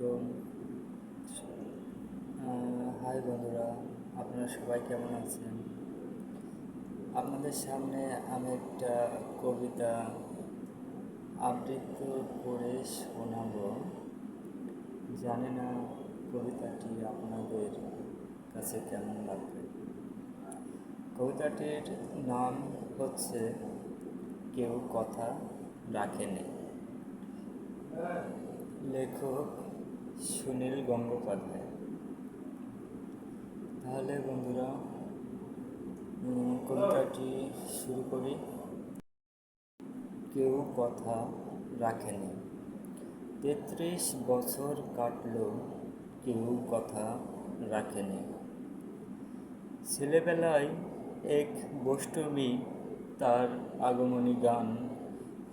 আলাইকুম হাই বন্ধুরা, আপনারা সবাই কেমন আছেন? আপনাদের সামনে আমি একটা কবিতা আবৃত্তি করে শোনাব। জানি না কবিতাটি আপনাদের কাছে কেমন লাগবে। কবিতাটির নাম হচ্ছে, কেউ কথা রাখেনি। লেখক সুনীল গঙ্গোপাধ্যায়। তাহলে বন্ধুরা কবিতাটি শুরু করি। কেউ কথা রাখেনি। তেত্রিশ বছর কাটলো, কেউ কথা রাখেনি। ছেলেবেলায় এক বষ্টমী তার আগমনী গান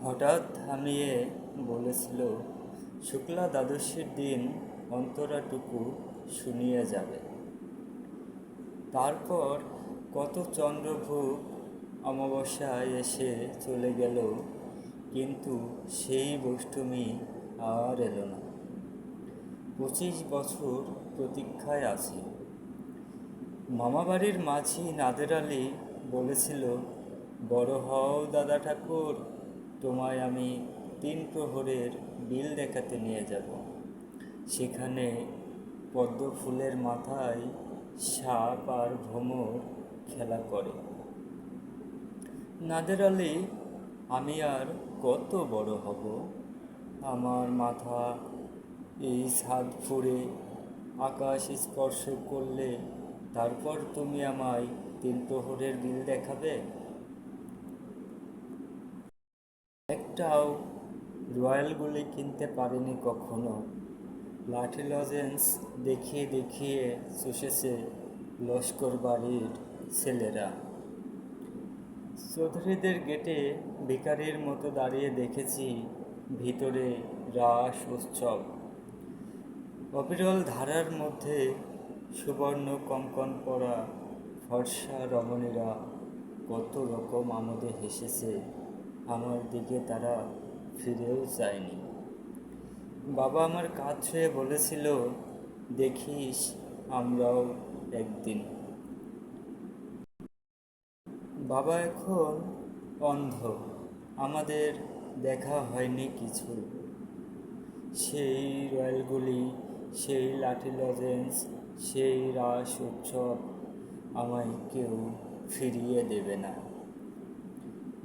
হঠাৎ থামিয়ে বলেছিল শুক্লা দ্বাদশীর দিন অন্তরাটুকু শুনিয়ে যাবে। তারপর কত চন্দ্রভূপ অমাবস্যায় এসে চলে গেল, কিন্তু সেই বষ্টমী আর এলো না। পঁচিশ বছর প্রতীক্ষায় আছি। মামাবাড়ির মাঝি নাদের আলী বলেছিল, বড় হও দাদা ঠাকুর, তোমায় আমি তিন প্রহরের বিল দেখাতে নিয়ে যাব। সেখানে পদ্ম ফুলের মাথায় সাপ আর ভ্রমর খেলা করে। নাদের আলী, আমি আর কত বড় হব? আমার মাথা এই ছাদ ফুঁড়ে আকাশ স্পর্শ করলে তারপর তুমি আমায় তিন প্রহরের বিল দেখাবে? একটাও রয়্যালগুলি কিনতে পারেনি কখনো। লাঠি লজেন্স দেখিয়ে দেখিয়ে চষেছে লস্কর বাড়ির ছেলেরা। চৌধুরীদের গেটে ভিকারির মতো দাঁড়িয়ে দেখেছি ভিতরে রাস উৎসব। অবিরল ধারার মধ্যে সুবর্ণ কঙ্কন পরা ফর্সা রমণীরা কত রকম আমোদে হেসেছে। আমার দিকে তারা ফিরেও যায়নি। বাবা আমার কাজ ছুঁয়ে বলেছিল, দেখিস, আমরাও একদিন। বাবা এখন অন্ধ, আমাদের দেখা হয়নি কিছু। সেই রয়্যালগুলি, সেই লাঠি লজেন্স, সেই রাস উৎসব আমায় কেউ ফিরিয়ে দেবে না।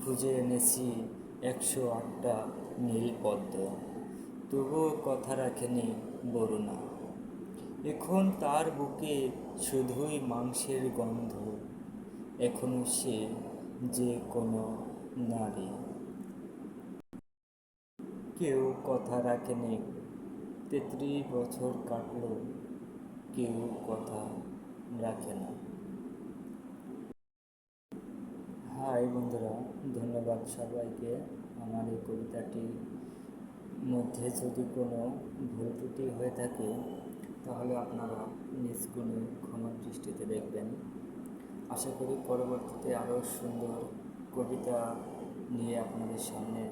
খুঁজে এনেছি একশো আটটা নীল পদ্ম। তবুও কথা রাখেনি বরুণা। এখন তার বুকে শুধুই মাংসের গন্ধ। এখনও সে যে কোনো নারী। কেউ কথা রাখেনি। তেত্রিশ বছর কাটল। কেউ কথা রাখে না। হাই বন্ধুরা, ধন্যবাদ সবাইকে। আমার এই কবিতাটির মধ্যে যদি কোনো ভুল ত্রুটি হয়ে থাকে, তাহলে আপনারা নিজ গুণে ক্ষমা দৃষ্টিতে দেখবেন। আশা করি পরবর্তীতে আরও সুন্দর কবিতা নিয়ে আপনাদের সামনে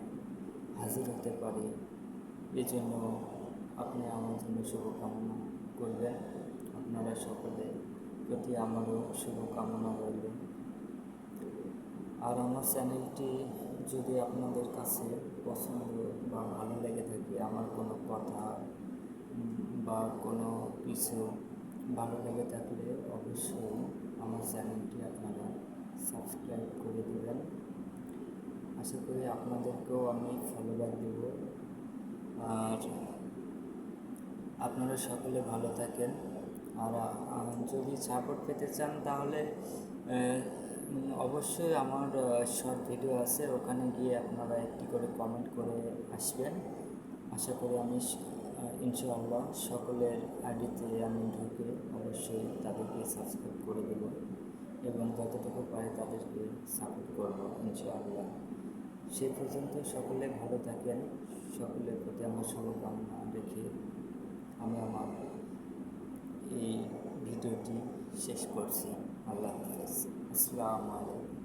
হাজির হতে পারি। এই জন্য আপনি আমার জন্য শুভকামনা করবেন। আপনারা সকলে প্রতি আমারও শুভকামনা রইল। আর আমার চ্যানেলটি যদি আপনাদের কাছে পছন্দ বা ভালো লেগে থাকে, আমার কোনো কথা বা কোনো কিছু ভালো লেগে থাকলে অবশ্যই আমার চ্যানেলটি আপনারা সাবস্ক্রাইব করে দেবেন। আশা করি আপনাদেরকেও আমি ফলোব্যাক দেব। আর আপনারা সকলে ভালো থাকেন। আর যদি সাপোর্ট পেতে চান তাহলে অবশ্যই আমার শর্ট ভিডিও আছে, ওখানে গিয়ে আপনারা একটি করে কমেন্ট করে আসবেন। আশা করি আমি ইনশাআল্লাহ সকলের আইডিতে আমি ঢুকে অবশ্যই তাদেরকে সাবস্ক্রাইব করে দেব এবং যতটুকু পারে তাদেরকে সাপোর্ট করব, ইনশাআল্লাহ। সে পর্যন্ত সকলে ভালো থাকেন, সকলের প্রতি আমার শুভকামনা রেখে আমি আমার এই ভিডিওটি শেষ করছি। আল্লাহ হাফেজ। আসসালামু আলাইকুম